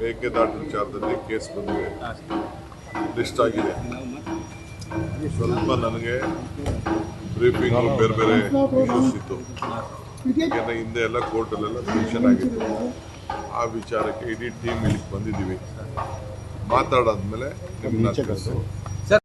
ಮೇಕೆದಾಟು ವಿಚಾರದಲ್ಲಿ ಕೇಸ್ ಬಂದಿದೆ. ಲಿಸ್ಟ್ ಆಗಿದೆ. ಸ್ವಲ್ಪ ನನಗೆ ಬ್ರೀಫಿಂಗ್ ಬೇರೆ ಬೇರೆ ಇಶ್ಯೂಸ್ ಇತ್ತು ಯಾಕೆಂದ್ರೆ ಹಿಂದೆ ಎಲ್ಲ ಕೋರ್ಟಲ್ಲೆಲ್ಲ ಮೆನ್ಷನ್ ಆಗಿತ್ತು ಆ ವಿಚಾರಕ್ಕೆ ಇಡೀ ಟೀಮ್ ಇಲ್ಲಿಗೆ ಬಂದಿದ್ದೀವಿ. ಮಾತಾಡಾದ್ಮೇಲೆ ನಿಮ್ಮನ್ನ